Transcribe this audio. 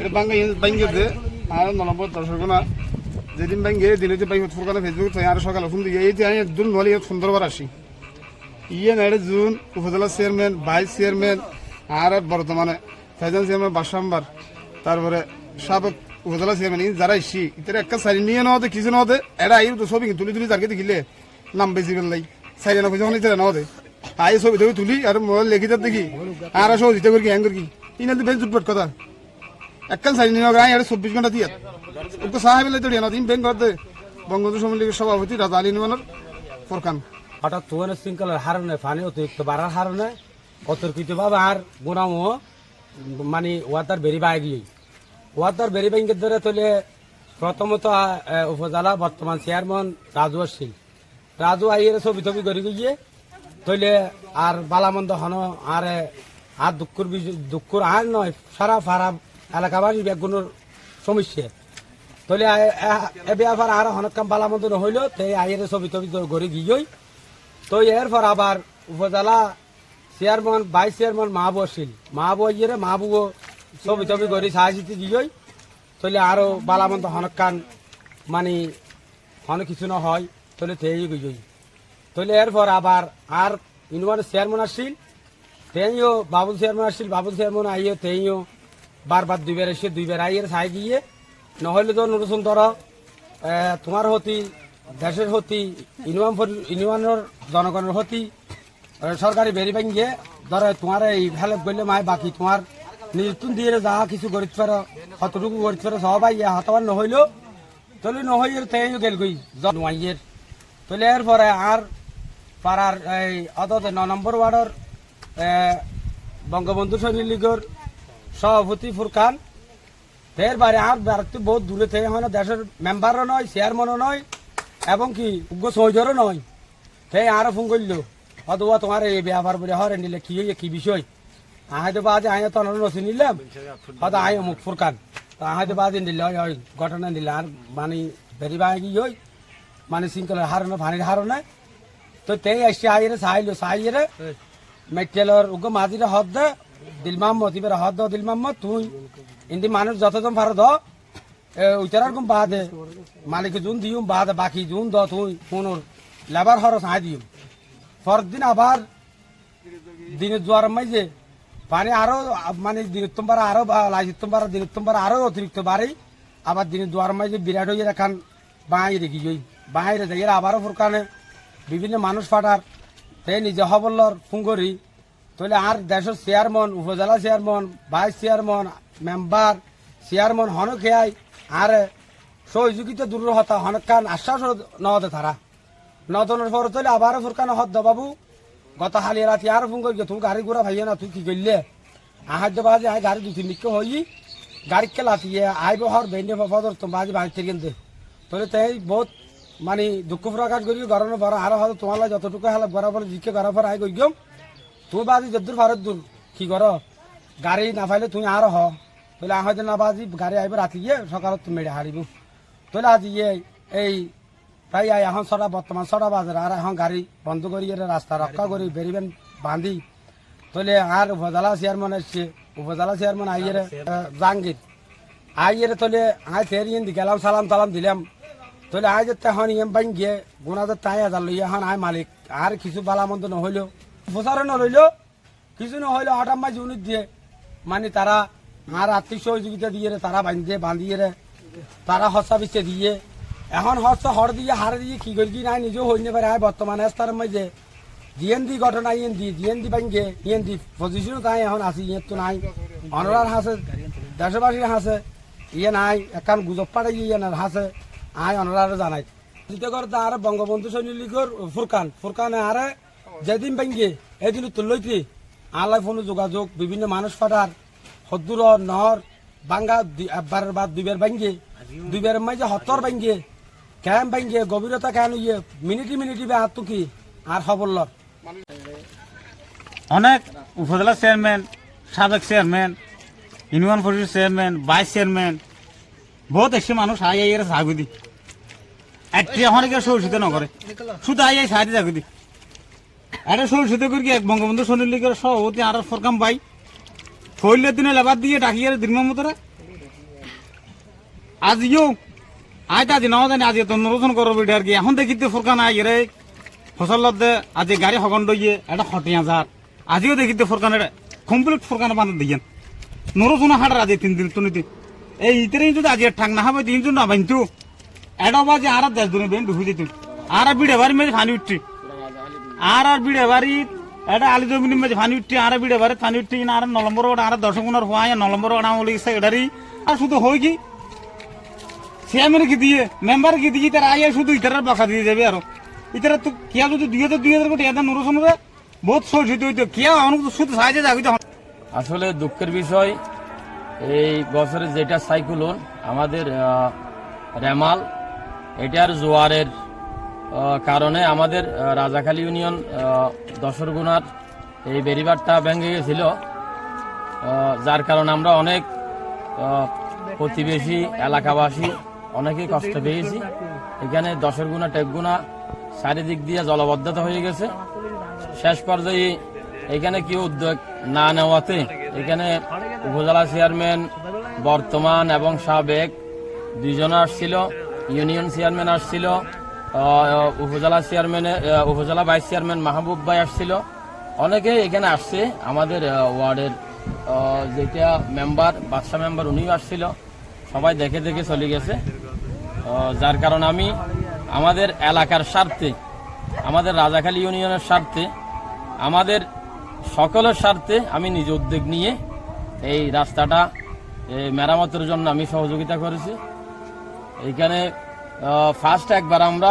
এটা বাঙ্গা বাঙ্গে দে আর নলম্বর দর্শক না, যেদিন বাঙ্গে দিনে যে ফুরকানে ফেসবুক আর সকালে ফোন দিয়ে, এই আমি দুন নলি সুন্দরবার আসি। ইয়ে নাইডে জুন, উপজেলা চেয়ারম্যান, ভাইস চেয়ারম্যান, আর বর্তমানে ফেজান চেয়ারম্যান বাসাম্বার। তারপরে সাবেক উপজেলা চেয়ারম্যান যারা ইসি ইতার একটা সারি নিয়ে নদে কিছু নদে এটা আই তো ছবি তুলি তুলি যাকে দেখিলে, নাম বেশি পেলাই সাইড না খুঁজে ইতার নদে আই ছবি তুলি, আর মোবাইল লেখি দেখি। আর সহ দিতে করি হ্যাং করি ইনাল বেশ জুটপট কথা। একখান সারি নিয়ে আই আর চব্বিশ ঘণ্টা দিয়ে ওকে সাহেব লাই তড়িয়ে না ব্যাংক করতে বঙ্গবন্ধু সভাপতি রাজা আলী নিমানের ফরকান হঠাৎ তুয়ানের শৃঙ্খলার হারণে পানি অতিরিক্ত বাড়ার হারণে অতর্কিত ভাবে আর গুণামো মানে ওয়াতার বেরি বাই গিয়ে ওয়াতার বেরি ব্যাংকের ধরে তুলে প্রথমত উপজেলা বর্তমান চেয়ারম্যান রাজু আসছিল রাজু আইয়ের ছবি টবি করে গিয়ে তৈলে আর বালামন্দ হন, আর আর দুঃখর দুঃখর আর নয়, সারা ফারা এলাকাবাসী বেগুনের সমস্যা। তলে এবে আবার আর হনক কাম বালা মন্দ নহইল, তে আইয়ের ছবি টবি গড়ে গিয়েই তো এরপর আবার উপজেলা চেয়ারম্যান, ভাইস চেয়ারম্যান মাহবু আসছিল মাহবু ইয়ে মাহবু ছবি টবি গড়ি সাহায্য গিয়েই তলে আরও বালা মন্দ হনক কান মানে হন কিছু না হয় তলে তেই গিয়েই তলে এরপর আবার আর ইউনিভার্সিটি চেয়ারম্যান আসছিল তেইও বাবুল চেয়ারম্যান আসছিল বাবুল চেয়ারম্যান আইয়ে তেইও বারবার দুইবার এসে দুইবার আইয়ের সাই গিয়ে, নহলে তো নুরসুন ধর তোমার হতি, দেশের হতি ইউনিয়ন ইউনিয়নের জনগণের হতি সরকারি বেরি ব্যাঙ্গে ধর তোমার এই হেল্প করলে মায় বাকি, তোমার নিযুক্তন দিয়ে যা কিছু গরিত পারো, কতটুকু গরিত পারো সবাই হতবার নহইলো, তলে নহইয়ের তেইও গেল গই জন্মাইয়ের তলে এর পরে আর পাড়ার এই অত ন নম্বর ওয়ার্ডের বঙ্গবন্ধু সৈনিক লীগের সভাপতি ফুরকান। এর বাইরে আর ভারত বহুত দূরে থেকে হয় না দেশের মেম্বারও নয় চেয়ারম্যানও নয় এবং কি উগ্র সৌজরও নয়। সেই আরও ফোন করল অথবা তোমার এই ব্যাপার বলে হরে নিলে কি হইয়ে কি বিষয়? আহাই তো বাজে আয় তো নসি নিলাম হয়তো আয় মুখ ফুরকান। তো আহাই তো বাজে নিলে ওই ওই ঘটনা নিলে আর মানে বেরি বাই কি হই? মানে শৃঙ্খলার হারণে পানির হারণে তো তেই আসছে আইরে সাইলো সাইরে মেটেলর উগ্র মাঝিরে হদ দে দিল মাহমদ এবার হদ দ দিল মাহমদ, তুই ইন্দি মানুষ যতজন পারো দ উইটার গুম বাদে, মালিক জুন দিউম, বাদে বাকি জুন দ তুই কোনোর লেবার খরচ হাই দিউম। পরের দিন আবার দিনে জোয়ার মাইজে, পানি আরও মানে দিনের তোমার আরও লাইজের তোমার দিনের তোমার আরও অতিরিক্ত বাড়ে। আবার দিনে জোয়ার মাইজে বিরাট হয়ে এখান বাঁই রেখি যাই বাঁই রে যাই আবারও ফুরকানে। বিভিন্ন মানুষ ফাটার, তে নিজে হবল্লর ফুঙ্গরি তাহলে আর দেশের চেয়ারম্যান উপজেলা chairman vice chairman member chairman হন খেয়াই আর সহযোগিতা দূর হতা হনকান আশ্বাস নদে তারা নদনের পর তাহলে আবার ফুরকান হদ বাবু। গত হালি রাতি আর ফোন করি তুমি গাড়ি ঘোড়া ভাইয়া না, তুই কি করলে? আহার যে আয় গাড়ি দুটি নিকে হই। গাড়ি কে লাতিয়ে আইব হর বেন্ডে ফদর তো বাজে থেকে দে। তাহলে তাই বহুত মানে দুঃখ প্রকাশ করি গরমে বড় আরও হয়তো তোমার যতটুকু হেলা বরাবর, জিকে বরাবর আই গই গম তুমি বাজি যদ্দুর ভারত দূর কি কর গাড়ি না পাইলে তুমি আরও হ। তাহলে আহ না বাজি গাড়ি আইব রাতি গিয়ে সকালত তুমি মেরে হারিব তাহলে আজ ইয়ে এই আই এখন ছটা বর্তমান ছটা বাজার আর এখন গাড়ি বন্ধ করি রাস্তা রক্ষা করি বেরিবেন বান্ধি। তাহলে আর উপজেলা চেয়ারম্যান এসছে উপজেলা চেয়ারম্যান আইয়ের জাহাঙ্গীর আইয়ের তাহলে আয় ফেরিয়ে দি গেলাম সালাম তালাম দিলাম। তাহলে আয় যে তখন ইয়েম বাইন গিয়ে গুণাদের তাই হাজার লই এখন আয় মালিক। আর কিছু বালা মন্দ নহইল প্রচারও নরইল কিছু নহইল হঠাৎ মাঝে ইউনিট দিয়ে মানে তারা আর আর্থিক সহযোগিতা দিয়ে তারা বাঁধিয়ে বাঁধিয়ে তারা হসা বিচে দিয়ে, এখন হস্ত হর দিয়ে হার দিয়ে কি করি কি নাই, নিজেও হইতে পারে। আয় বর্তমানে তার মাঝে জিএন দি ঘটনা দি জিএন দি ব্যাংকে ইয়েন দি পজিশনও তাই এখন আছি ইয়ে তো নাই। অনরার হাসে, দেশবাসীর হাসে ইয়ে নাই একান গুজব পাড়ে ইয়ে না হাসে আয় অনরারে জানাই। দ্বিতীয় আর বঙ্গবন্ধু সৈনিক ফুরকান, ফুরকানে আরে যেদিন ব্যাংকে এদিন তুলইতে আলাই ফোন যোগাযোগ, বিভিন্ন মানুষ ফাটার হদ্দুর নহর বাঙ্গা দি- একবারের বাদ দুইবার ব্যাংকে দুইবারের মাঝে হতর ব্যাংকে ক্যাম ব্যাংকে গভীরতা কেন ইয়ে মিনিটি মিনিটি বে হাত কি? আর হবল্লর অনেক উপজেলা চেয়ারম্যান সাবেক চেয়ারম্যান ইউনিয়ন পরিষদ চেয়ারম্যান, ভাইস চেয়ারম্যান, বহুত এসে মানুষ আই আই এর সাগুদি একটি অনেকে সরষিতে নগরে শুধু আই আই সাহায্য জাগুদি এটা সরষিতে করি এক বঙ্গবন্ধু সৈনিক লীগের সভাপতি আর ফরকাম ভাই ফইলের দিনে লেবার দিয়ে ডাকিয়ে দিন মতরে আজিও আজ আজি নাও জানি, আজি তো এটা আর এখন ফুরকান আই রে। ফসলত দে আজি গাড়ি হগন এটা হটিয়া যার আজিও দেখিতে ফুরকান এটা কমপ্লিট ফুরকান বান্ধ দিয়েন হাটার আজি তিন দিন তুনিতে এই ইতরে যদি আজি ঠাক না হবে জন না বানতু এটা বাজে আর দেশ দুনে বেন ঢুকে দিত। আর বিড়ে বাড়ি মেরে ফানি উঠছি আর আর বিড়ে বাড়ি, এটা আলি জমিন মেঝে ফানি উঠছি আর বিড়ে বাড়ি, ফানি উঠছি না আর নলম্বর ওটা আর দশ গুণার হওয়া নলম্বর ওটা সেক্রেটারি আর শুধু হই কি? চেয়ারম্যান কি দিয়ে মেম্বার কি দিয়ে তারা আইয়া শুধু ইতারার বাসা দিয়ে যাবে আর। ইতারা তো কিয়া যদি দুই হাজার দুই হাজার কোটি এটা নুরসনরে বহুত শোষিত হইতো কিয়া অনেক শুধু সাহায্যে যাবি তো আসলে দুঃখের বিষয়, এই বছরে যেটা সাইক্লোন, আমাদের রেমাল, এটার জোয়ারের কারণে আমাদের রাজাখালী ইউনিয়ন দশরগুনার এই বেরিবারটা ভেঙে গেছিল। যার কারণে আমরা অনেক প্রতিবেশী এলাকাবাসী অনেকেই কষ্ট পেয়েছি। এখানে দশরগুনা টেকগুনা চারিদিক দিয়ে জলবদ্ধতা হয়ে গেছে। শেষ পর্যায়ে এখানে কি উদ্যোগ না নেওয়াতে এখানে উপজেলা চেয়ারম্যান বর্তমান এবং সাবেক দুইজন আসছিল, ইউনিয়ন চেয়ারম্যান আসছিল উপজেলা চেয়ারম্যানের আহ, উপজেলা ভাইস চেয়ারম্যান মাহবুব ভাই আসছিল। অনেকে এখানে আসছে। আমাদের ওয়ার্ডের যেটা মেম্বার বাদশা মেম্বার উনিও আসছিল। সবাই দেখে দেখে চলে গেছে। যার কারণ আমি আমাদের এলাকার স্বার্থে আমাদের রাজাখালী ইউনিয়নের স্বার্থে আমাদের সকলের স্বার্থে আমি নিজ উদ্যোগ নিয়ে এই রাস্তাটা মেরামতের জন্য আমি সহযোগিতা করেছি। এইখানে ফার্স্ট একবার আমরা